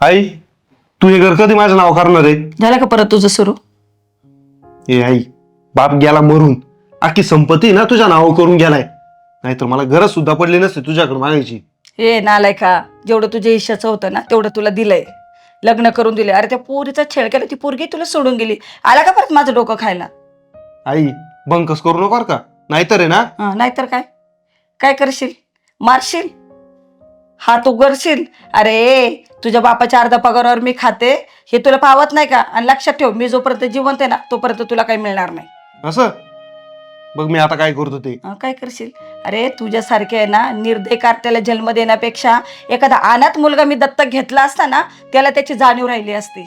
आई तू हे घर कधी माझं नाव करणार आहे? झालं का परत तुझं सुरू? ए आई बाप गेला मरून. अख्खी संपत्ती ना तुझ्या नाव करून गेलाय. नाहीतर मला गरज सुद्धा पडली नसते तुझ्याकडे मागायची. हे नालाय का जेवढं तुझ्या इच्छाचं होतं ना तेवढं तुला दिलंय. लग्न करून दिले अरे त्या पोरीचा छेड केला ती पोरगी तुला सोडून गेली. आला का परत माझं डोकं खायला? आई बंकस करू नको बरं का. नाहीतर आहे ना? हं, नाहीतर काय? काय करशील? मारशील? हात उघडशील? अरे तुझ्या बापाच्या अर्धा पगारावर मी खाते हे तुला पावत नाही का? आणि लक्षात ठेव मी जोपर्यंत जिवंत आहे ना तोपर्यंत तुला काही मिळणार नाही. असं? बघ मी आता काय करतो ते. हं, काय करशील? अरे तुझ्यासारखे आहे ना निर्दय कार्ट्याला जन्म देण्यापेक्षा एखादा अनाथ मुलगा मी दत्तक घेतला असता ना त्याला त्याची जाणीव राहिली असती.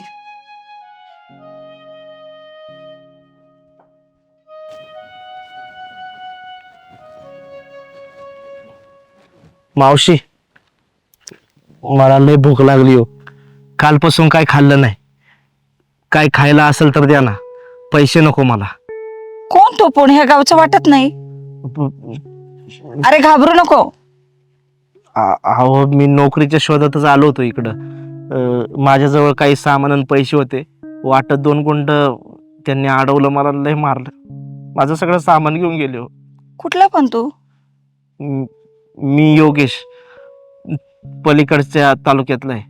मावशी मला लय भूक लागली हो. कालपासून काय खाल्लं नाही. काय खायला असेल तर द्या ना. पैसे नको मला. कोण तो पण? ह्या गावचं वाटत नाही. अरे घाबरू नको. आ- अहो मी नोकरीच्या शोधातच आलो होतो इकडं. अं, माझ्याजवळ काही सामान आणि पैसे होते. वाटत दोन गुंड त्यांनी अडवलं मला लय मारलं. माझं सगळं सामान घेऊन गेले हो. कुठला पण तू. म- मी योगेश. पलीकडच्या तालुक्यातला आहे.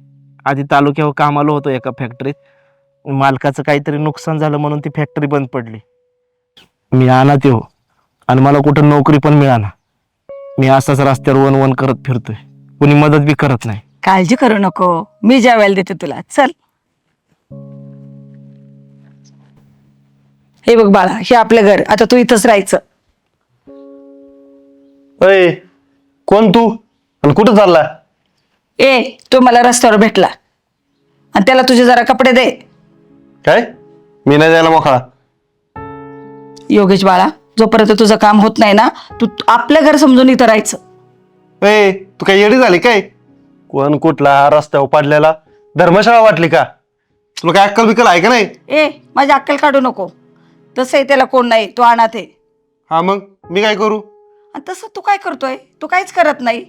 आधी तालुक्यावर कामाला होतो एका फॅक्टरीत मालकाचं काहीतरी नुकसान झालं म्हणून ती फॅक्टरी बंद पडली. मी अनाथ येऊ आणि मला कुठं नोकरी पण मिळाना. मी असाच रस्त्यावर वन वन करत फिरतोय. कुणी मदत बी करत नाही. काळजी करू नको. मी ज्या वेळेला देते तुला. चल. हे बघ बाळा हे आपलं घर. आता तू इथंच राहायचं. अय कोण तू? आणि कुठं चालला? ए तो मला रस्त्यावर भेटला. आणि त्याला तुझे जरा कपडे दे. काय? मी नाही जायला मोकळा. योगेश बाळा जोपर्यंत तुझं काम होत नाही ना तू आपलं घर समजून इथं राहायचं. ए तू काय येडी झाली काय? कोण कुठला हा रस्त्यावर पडलेला धर्मशाळा वाटली का? तुला काय अक्कल बिकल आहे का नाही? ए माझी अक्कल काढू नको. तसंही त्याला कोण नाही तो अनाथ आहे. हा मग मी काय करू? आणि तसं तू काय करतोय? तू काहीच करत नाही.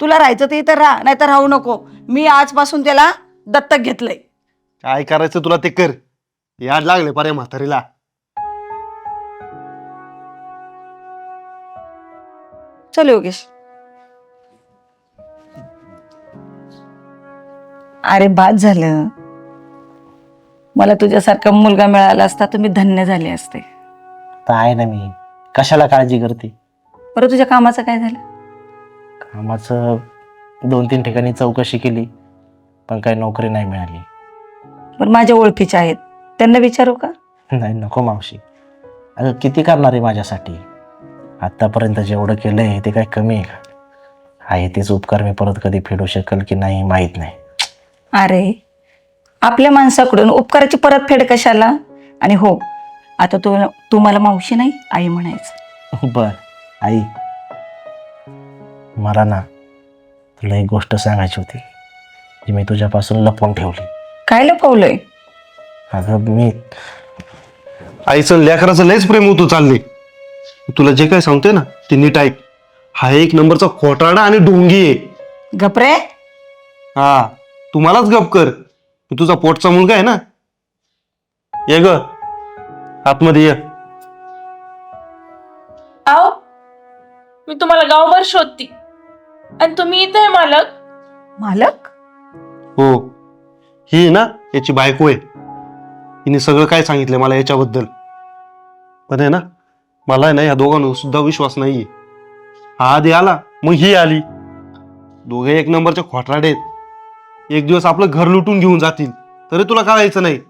तुला राहायचं ते इथं राहा नाही तर राहू नको. मी आजपासून त्याला दत्तक घेतलंय. काय करायचं तुला ते कर. याड लागले पारे म्हातारीला. चल योगेश. अरे बाद झालं. मला तुझ्यासारखा मुलगा मिळाला असता तर मी धन्य झाले असते. तर आहे ना मी. कशाला काळजी करते? बरं तुझ्या कामाचं काय झालं? कामाचं दोन तीन ठिकाणी चौकशी केली पण काही नोकरी नाही मिळाली. पण माझ्या ओळखीच्या आहेत. त्यांना विचारू का? नाही नको मावशी. अगं किती करणार आहे माझ्यासाठी? आत्तापर्यंत जेवढं केलं आहे ते काय कमी आहे का? आहे तेच उपकार मी परत कधी फेडू शकेल की नाही माहीत नाही. अरे आपल्या माणसाकडून उपकाराची परतफेड कशाला? आणि हो आता तू तू मला मावशी नाही आई म्हणायचं. बर आई. मला ना तुला एक गोष्ट सांगायची होती जी मी तुझ्यापासून लपवून ठेवली. काय लपवलंय? अगं मी आईचं लेकराचं लयच प्रेम होतो चालले तुला जे काय सांगतोय ना ते नीट ऐक. हा एक नंबरचा खोटाडा आणि डोंगी आहे. गपरे हा तू मलाच गप कर. मी तुझा पोटचा मुलगा आहे ना. ये ग. आतमध्ये ये. आओ मी तुम्हाला गावभर शोधती. आणि तुम्ही इथे आहे मालक? मालक? हो. ही ना याची बायको आहे. हिने सगळं काय सांगितलंय मला याच्याबद्दल? पण आहे ना मला आहे ना या दोघांवर सुद्धा विश्वास नाहीये. हा आधी आला मग ही आली. दोघे एक नंबरचे खोटराडे आहेत. एक दिवस आपलं घर लुटून घेऊन जातील. तरी तुला कळायचं नाही.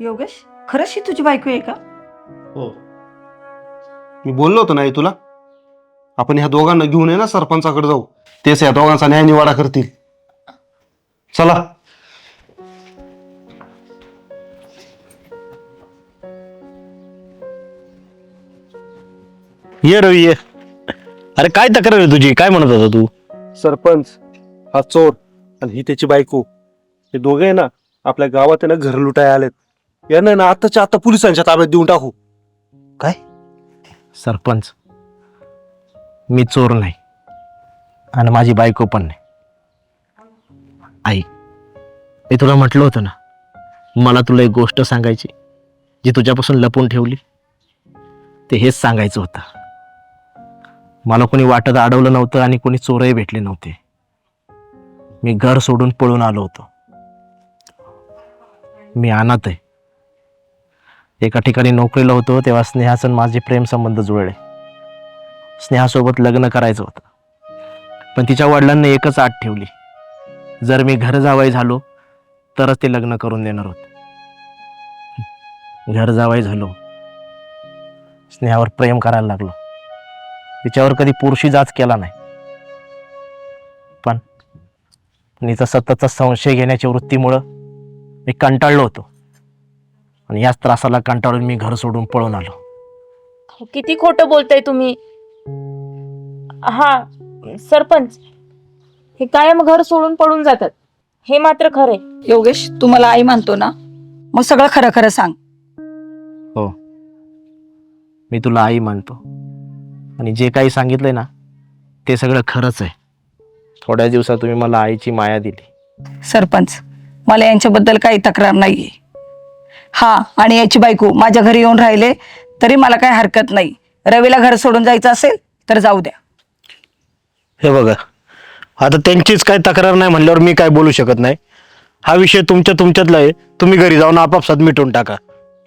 योगेश खरंच ही तुझी बायको आहे का? हो. मी बोललो होतो नाही तुला? आपण ह्या दोघांना घेऊन ये ना सरपंचाकडे जाऊ. तेच या दोघांचा न्याय निवाडा करतील. चला. ये रवी ये. अरे काय तक्रार आहे तुझी? काय म्हणत होता तू? सरपंच हा चोर आणि ही त्याची बायको. हे दोघे ना आपल्या गावात आहे ना घर लुटाय आलेत. यांना ना आताच्या आता पोलिसांच्या ताब्यात देऊन टाकू. काय? सरपंच मी चोर नाही. आणि माझी बायको पण नाही. आई मी तुला म्हटलं होतं ना मला तुला एक गोष्ट सांगायची जी तुझ्यापासून लपून ठेवली. ते हेच सांगायचं होतं. मला कोणी वाटत अडवलं नव्हतं आणि कोणी चोरही भेटले नव्हते. मी घर सोडून पळून आलो होतो. मी अनाथ आहे. एका ठिकाणी नोकरीला होतो तेव्हा स्नेहासन माझे प्रेम संबंध जुळले. स्नेहासोबत लग्न करायचं होतं. पण तिच्या वडिलांनी एकच आठ ठेवली. जर मी घर जावाई झालो तरच ते लग्न करून देणार होत. घर जावाई झालो स्नेहावर प्रेम करायला लागलो. तिच्यावर कधी पुरुषी जाच केला नाही. पण तिचा सततचा संशय घेण्याच्या वृत्तीमुळं मी कंटाळलो होतो. आणि याच त्रासाला कंटाळून मी घर सोडून पळून आलो. किती खोटं बोलताय तुम्ही. हा सरपंच. हे कायम घर सोडून पडून जातात. हे मात्र खरंय योगेश तू मला आई मानतो ना? मग सगळं खरं खरं सांग. हो. मी तुला आई मानतो. आणि जे काही सांगितलंय ना ते सगळं खरंच आहे. थोड्या दिवसात तुम्ही मला आईची माया दिली. सरपंच मला यांच्याबद्दल काही तक्रार नाहीये. हा आणि याची बायको माझ्या घरी येऊन राहिले तरी मला काही हरकत नाही. रवीला घर सोडून जायचं असेल तर जाऊ द्या. हे बघा. आता त्यांचीच काय तक्रार नाही म्हणल्यावर मी काय बोलू शकत नाही. हा विषय तुमच्या तुमच्यातला आहे. तुम्ही घरी जाऊन आपापसात मिटवून टाका.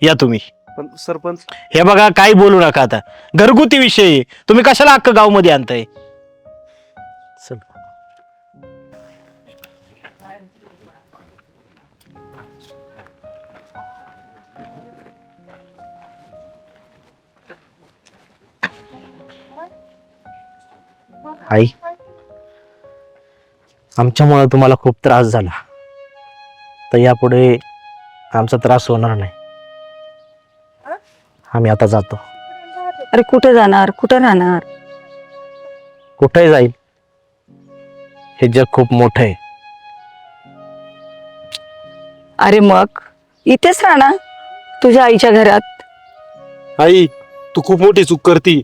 या तुम्ही. पण सरपंच हे बघा काही बोलू नका आता. घरगुती विषय आहे. तुम्ही कशाला अख्खं गावमध्ये आणताय? चल. आई. आमच्यामुळं तुम्हाला खूप त्रास झाला. तर यापुढे आमचा त्रास होणार नाही. आम्ही आता जातो. अरे कुठे जाणार? कुठे राहणार? कुठेही जाईल. हे जग खूप मोठं आहे. अरे मग? इथेच राहणार? तुझ्या आईच्या घरात? आई तू खूप मोठी चूक करती.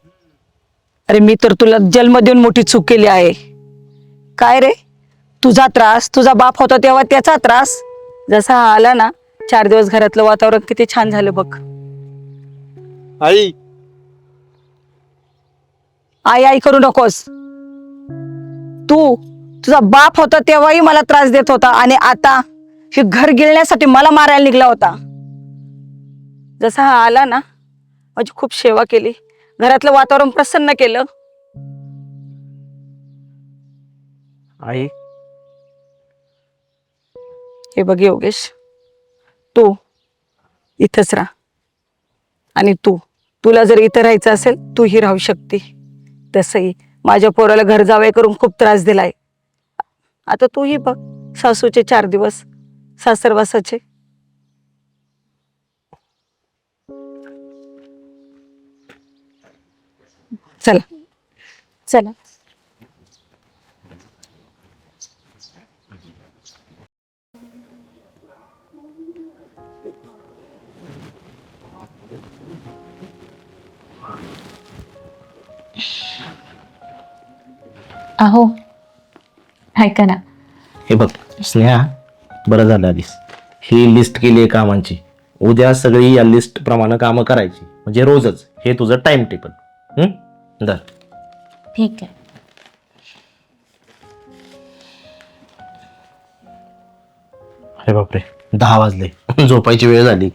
अरे मी तर तुला जन्म देऊन मोठी चूक केली आहे. काय रे? तुझा त्रास तुझा बाप होता तेव्हा त्याचा त्रास. जसा हा आला ना चार दिवस घरातलं वातावरण किती छान झालं बघ. आई. आई आई करू नकोस. तू तुझा बाप होता तेव्हाही मला त्रास देत होता आणि आता हे घर गिळण्यासाठी मला मारायला निघला होता. जसा हा आला ना माझी खूप सेवा केली. घरातलं वातावरण प्रसन्न केलं. आई हे बघ योगेश. तू इथंच राहा. आणि तू तुला जर इथं राहायचं असेल तूही राहू शकते. तसंही माझ्या पोराला घर जावे करून खूप त्रास दिलाय. आता तूही बघ सासूचे चार दिवस सासरवासाचे. चला. चला. अहो ऐका ना. हे बघ स्नेहा बरं झालं आलीस ही लिस्ट केली आहे कामांची. उद्या सगळी या लिस्ट प्रमाणे कामं करायची. म्हणजे रोजच. हे तुझं टाइम टेबल दर ठीक आहे. अरे बापरे दहा वाजले. झोपायची वेळ झाली.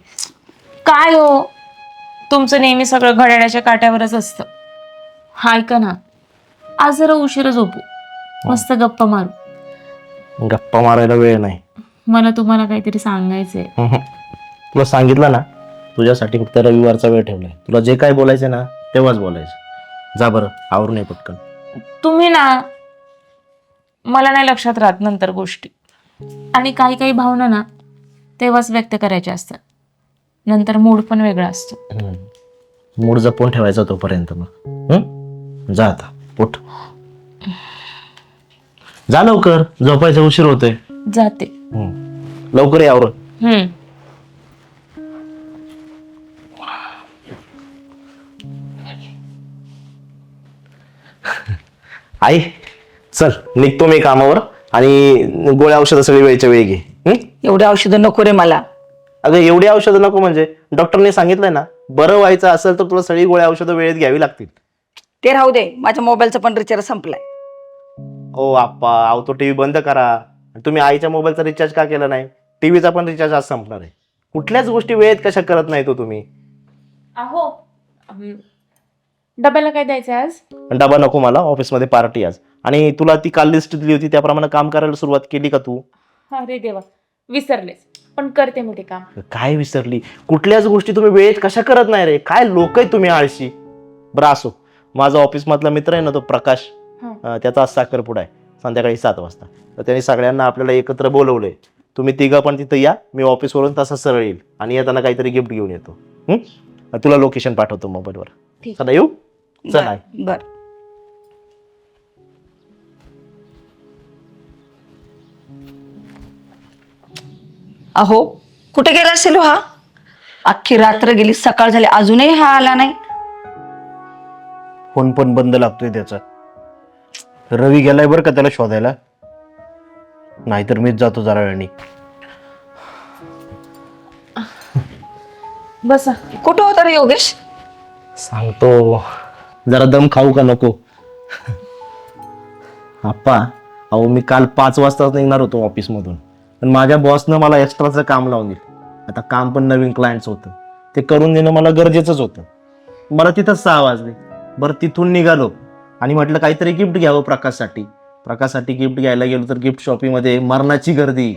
काय हो? तुमचं नेहमी सगळं घड्याळ्याच्या काट्यावरच असतं. ऐका ना. आज जरा उशीर झोपू. मस्त गप्पा मारू. गप्पा मारायला वेळ नाही. मला तुम्हाला काहीतरी सांगायचंय. तुला सांगितलं ना तुझ्यासाठी फक्त रविवारचा वेळ ठेवलाय. तुला जे काय बोलायचं ना तेव्हाच बोलायचं. जा बरं आवरून ये पटकन. तुम्ही ना मला नाही लक्षात राहत नंतर गोष्टी. आणि काही काही भावना ना तेव्हाच व्यक्त करायच्या असतात. नंतर मूड पण वेगळा असतो. मूड जपून ठेवायचा तोपर्यंत मग? जा आता. उठ जा लवकर झोपायचा उशीर होतोय. जाते. हम्म. लवकर यावर हम्म. आई चल निघतो मी कामावर आणि गोळ्या औषधं सगळी वेळच्या वेळी घे? एवढी औषधं नको रे मला. अगं एवढी औषधं नको म्हणजे. डॉक्टरने सांगितलंय ना बरं व्हायचं असेल तर तुला सगळी गोळ्या औषधं वेळेत घ्यावी लागतील. ते राहू दे माझ्या मोबाईलचा पण रिचार्ज संपलाय. ओ आप्पा अहो तो टीव्ही बंद करा. तुम्ही आईच्या मोबाईलचा रिचार्ज का केला नाही? टीव्हीचा पण रिचार्ज आज संपणार आहे. कुठल्याच गोष्टी वेळेत कशा करत नाही तो तुम्ही? अहो डब्याला काय द्यायचं आज? डबा नको मला ऑफिसमध्ये पार्टी आज. आणि तुला ती काल लिस्ट दिली होती त्याप्रमाणे काम करायला सुरुवात केली का तू? अरे देवा विसरलेच पण करते मी ते काम. काय विसरली? कुठल्याच गोष्टी तुम्ही वेळेत कशा करत नाही रे? काय लोक आहे तुम्ही आळशी? बरं असो. माझा ऑफिस मधला मित्र आहे ना तो प्रकाश त्याचा आज साखरपुडा आहे संध्याकाळी सात वाजता. तर त्यांनी सगळ्यांना आपल्याला एकत्र बोलवलंय. तुम्ही तिघं पण तिथं या मी ऑफिसवरून तसा सरळ येईल आणि येताना काहीतरी गिफ्ट घेऊन येतो? तुला लोकेशन पाठवतो मोबाईलवर. चला येऊ? चल बर. अहो कुठे गेला असेल हो हा? अख्खी रात्र गेली सकाळ झाली अजूनही हा आला नाही. फोन पण बंद लागतोय त्याचा. रवी गेलाय बरं का त्याला शोधायला? नाहीतर मीच जातो जरा वेळाने. बसा. कुठं होता रे योगेश? सांगतो. जरा दम खाऊ का नको? आप्पा अहो मी काल पाच वाजताच निघणार होतो ऑफिसमधून. पण माझ्या बॉसनं मला एक्स्ट्राचं काम लावून दिलं. आता काम पण नवीन क्लायंट्स होतं. ते करून देणं मला गरजेचंच होतं. मला तिथंच सहा वाजले. बरं तिथून निघालो. आणि म्हटलं काहीतरी गिफ्ट घ्यावं प्रकाशसाठी. प्रकाशसाठी गिफ्ट घ्यायला गेलो तर गिफ्ट शॉपिंगमध्ये मरणाची गर्दी.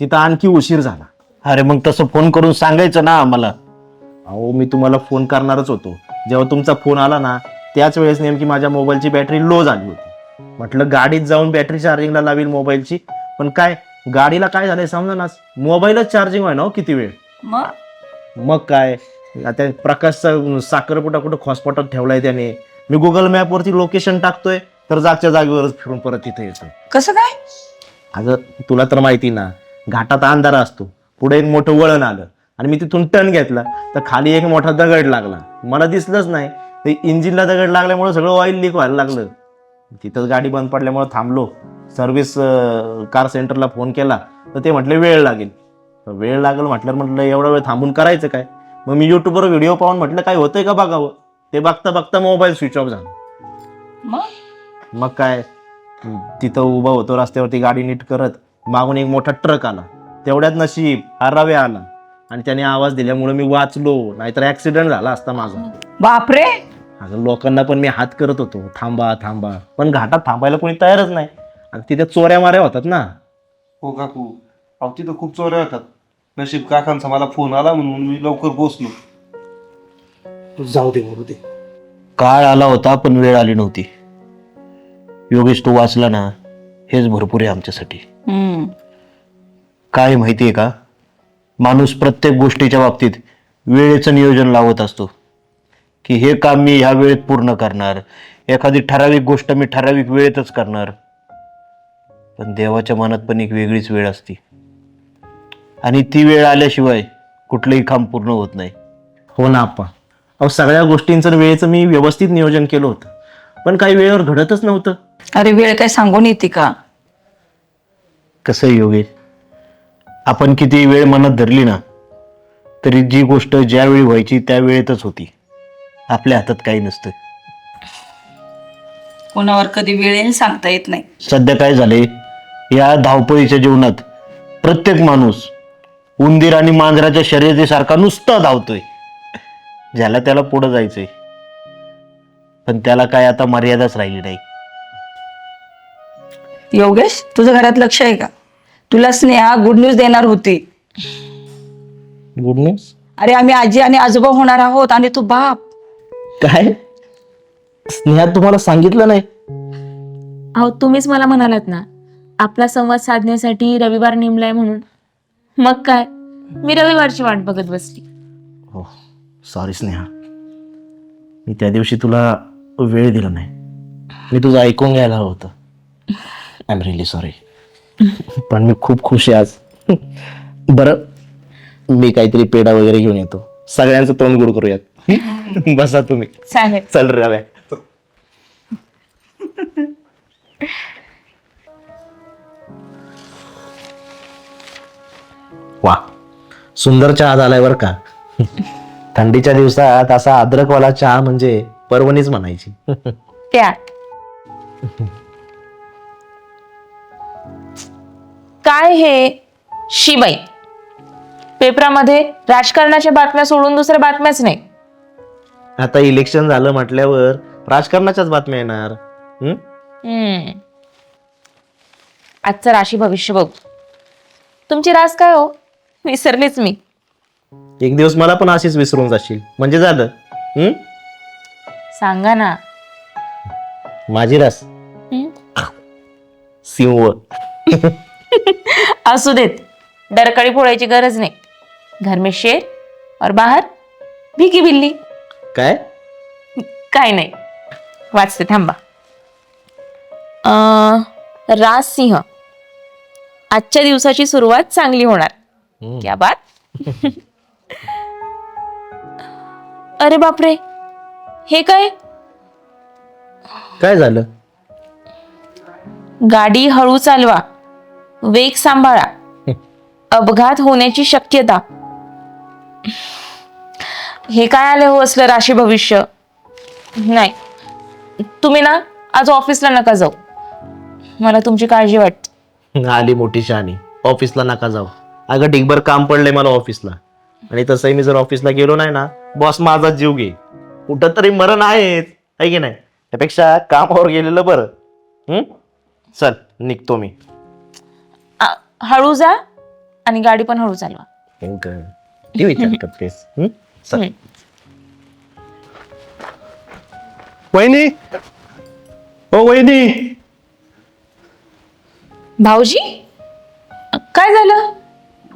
तिथं आणखी उशीर झाला. अरे मग तसं फोन करून सांगायचं ना आम्हाला. अहो मी तुम्हाला फोन करणारच होतो. जेव्हा तुमचा फोन आला ना त्याच वेळेस नेमकी माझ्या मोबाईलची बॅटरी लो झाली होती. म्हटलं गाडीत जाऊन बॅटरी चार्जिंगला लावील मोबाईलची पण काय गाडीला काय झालंय समजा ना मोबाईलच चार्जिंग व्हाय ना हो किती वेळ? मग? मग काय? आता प्रकाशचा साखरपुटा कुठं हॉस्पॉटात ठेवलाय त्याने. मी गुगल मॅपवरती लोकेशन टाकतोय तर जागच्या जागेवरच फिरून परत तिथे येतोय. कसं काय? अगं तुला तर माहिती ना घाटात अंधारा असतो. पुढे एक मोठं वळण आलं आणि मी तिथून टर्न घेतला तर खाली एक मोठा दगड लागला. मला दिसलंच नाही ते इंजिनला दगड लागल्यामुळे सगळं ऑइल लीक व्हायला लागलं. तिथंच गाडी बंद पडल्यामुळे थांबलो. सर्व्हिस कार सेंटरला फोन केला तर ते म्हटले वेळ लागेल. वेळ लागेल म्हटल्यावर म्हटलं एवढा वेळ थांबून करायचं काय? मग मी युट्यूबवर व्हिडिओ पाहून म्हटलं काय होतंय का बघावं? ते बघता बघता मोबाईल स्विच ऑफ झाला. मग? मग काय? तिथं उभा होतो रस्त्यावरती गाडी नीट करत मागून एक मोठा ट्रक आला. तेवढ्यात नशीब आरावे आला. आणि त्याने आवाज दिल्यामुळे मी वाचलो. नाहीतर ऍक्सिडेंट झाला असता माझा. बापरे! अगं लोकांना पण मी हात करत होतो. थांबा थांबा. पण घाटात थांबायला कोणी तयारच नाही. आणि तिथे चोऱ्या माऱ्या होतात ना. हो काकू. अहो तिथं खूप चोऱ्या होतात. नशीब काकांचा मला फोन आला म्हणून मी लवकर पोचलो जाऊ दे मरू दे काळ आला होता पण वेळ आली नव्हती. योगेश तू वाचला ना हेच भरपूर आहे आमच्यासाठी. हम्म. काय माहितीये का? माणूस प्रत्येक गोष्टीच्या बाबतीत वेळेचं नियोजन लावत असतो. की हे काम मी ह्या वेळेत पूर्ण करणार. एखादी ठराविक गोष्ट मी ठराविक वेळेतच करणार. पण देवाच्या मनात पण एक वेगळीच वेळ असते. आणि ती वेळ आल्याशिवाय कुठलंही काम पूर्ण होत नाही. हो ना आप्पा. अहो सगळ्या गोष्टींचं वेळेचं मी व्यवस्थित नियोजन केलं होतं. पण काही वेळेवर घडतच नव्हतं. अरे वेळ काय सांगून येते का? कसं योगेश? आपण किती वेळ मनात धरली ना तरी जी गोष्ट ज्यावेळी व्हायची त्या वेळेतच होती. आपल्या हातात काही नसतं. कोणावर कधी वेळ येईल सांगता येत नाही. सध्या काय झाले या धावपळीच्या जीवनात प्रत्येक माणूस उंदीर आणि मांजराच्या शर्यतीसारखा नुसता धावतोय. ज्याला त्याला पुढं जायचंय. पण त्याला काय आता मर्यादाच राहिली नाही. योगेश तुझं घरात लक्ष आहे का? तुला स्नेहा गुड न्यूज देणार होती. गुड न्यूज अरे आम्ही आजी आणि आजोबा होणार आहोत आणि तू बाप. काय? स्नेहा तुम्हाला सांगितलं नाही? अहो तुम्हीच मला म्हणालात ना आपला संवाद साधण्यासाठी रविवार नेमलाय म्हणून. मग काय? मी रविवारची वाट बघत बसली. हो सॉरी स्नेहा. मी त्या दिवशी तुला वेळ दिला नाही. मी तुझं ऐकून घ्यायला हवं होतं. आय एम रिअली सॉरी पण मी खूप खुश आहे आज. बरं मी काहीतरी पेढा वगैरे घेऊन येतो. सगळ्यांचं तोंड गोड करूयात. बसा तुम्ही. चालेल. चल रव्या. वा. सुंदर चहा झालाय बरं का? थंडीच्या दिवसात असा अद्रकवाला चहा म्हणजे पर्वणीच म्हणायची. त्या. काय हे? शिबाई. पेपरामध्ये राजकारणाच्या बातम्या सोडून दुसऱ्या बातम्याच नाही. आता इलेक्शन झालं म्हटल्यावर राजकारणाच्याच बातम्या येणार. हं? हम्म. आजचं राशी भविष्य बघ. तुमची रास काय हो? विसरलीच मी. एक दिवस मला पण अशीच विसरून जाशील. म्हणजे झालं? हं? सांगा ना. माझी रास. हं? सिंह. असू देत. डरकाळी फोडायची गरज नाही. घर में शेर और बाहेर भिकी बिल्ली. काय? काय नाही. वाचते थांबा. अं, राज सिंह. आजच्या दिवसाची सुरुवात चांगली होणार. हम्म. क्या बात? अरे बापरे. हे काय? काय झालं? गाडी हळू चालवा. वेग सांभाळा. अपघात होण्याची शक्यता. हे काय आलं हो असलं राशी भविष्य? नाही. तुम्ही ना आज ऑफिसला नका जाऊ. मला तुमची काळजी वाटते. आली मोठी शहाणी. ऑफिसला नका जाऊ. अगं ढिगभर काम पडलंय मला ऑफिसला आणि तसंही मी जर ऑफिसला गेलो नाही ना बॉस माझा जीव घे कुठं तरी मरण आहेच आहे की नाही? त्यापेक्षा कामावर गेलेलं बरं. हं? चल निघतो मी. आ, हळू जा आणि गाडी पण हळू चालवा. हं? चल. वहिनी? ओ वहिनी! भाऊजी? काय झालं?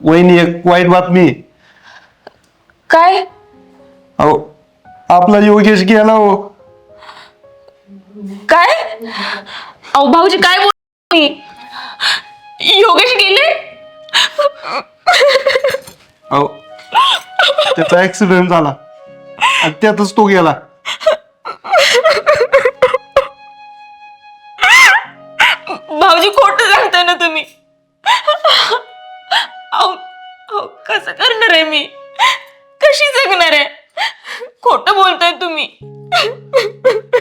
वहिनी एक वाईट बातमी. काय? अहो आपला योगेश गेला हो. काय? अहो भाऊजी काय बोल योगेश गेले? अहो त्याचा ऍक्सिडेंट झाला. आणि त्यातच तो गेला.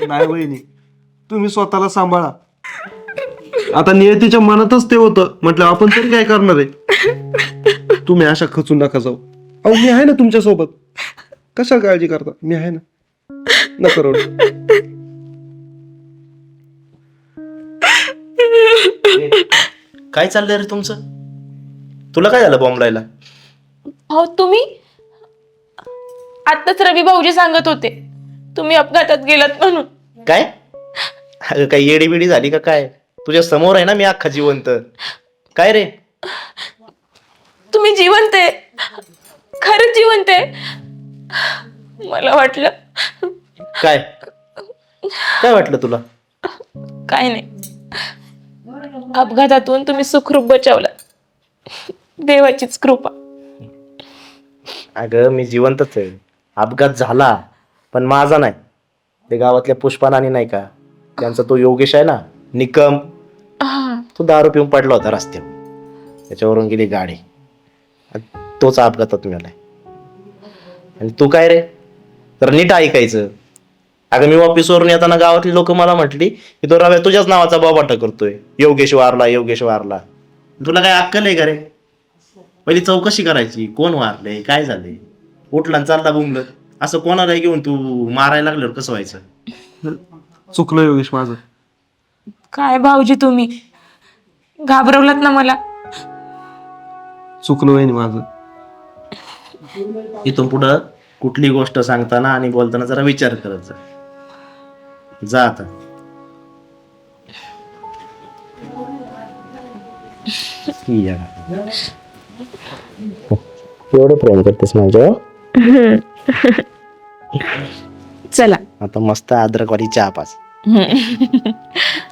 नाही वहिनी. तुम्ही स्वतःला सांभाळा. आता नियतीच्या मनातच ते होतं. म्हटलं आपण तरी काय करणार आहे? तुम्ही अशा खचून नका जाऊ. अहो मी आहे ना तुमच्यासोबत. कशा काळजी करता? मी आहे ना. नका रडू. काय चाललंय रे तुमचं? तुला काय झालं बॉम्ब लायला? हो तुम्ही? आताच रवी भाऊजी सांगत होते. तुम्ही अपघातात गेलात म्हणून. काय? अगं काही येडी बिडी झाली का काय? तुझ्या समोर आहे ना मी अख्खा जिवंत. काय रे? तुम्ही जिवंत आहे. खरंच जिवंत आहे. मला वाटलं. काय? काय वाटलं तुला? काय नाही. अपघातातून तुम्ही सुखरूप बचावला देवाचीच कृपा. अगं मी जिवंतच आहे. अपघात झाला पण माझा नाही. ते गावातल्या पुष्पानानी नाही का? त्यांचा तो योगेश आहे ना निकम हा, तो दारू पिऊन पडला होता रस्त्यावर. त्याच्यावरून गेली गाडी. आणि तोच अपघातात मिळालाय आणि तू काय रे? तर नीट ऐकायचं. अगं मी ऑफिसवरून येताना गावातली लोक मला म्हटली की तो रव्या तुझ्याच नावाचा बाबाटा करतोय. योगेश वारला योगेश वारला. तुला काय अक्कल आहे का रे? पहिली चौकशी करायची. कोण वारले काय झाले उठला आणि चालला बुमलं असं कोणाला घेऊन तू मारायला लागल्यावर कसं व्हायचं? चुकलं योगेश माझं. काय भाऊजी तुम्ही? घाबरवलात ना मला. चुकलं वहिनी माझं. इथून पुढं कुठली गोष्ट सांगताना आणि बोलताना जरा विचार करत जा. जा आता. या. एवढं प्रेम करतेस माझ्या चला. आता मस्त अद्रकवाली चहा पाच.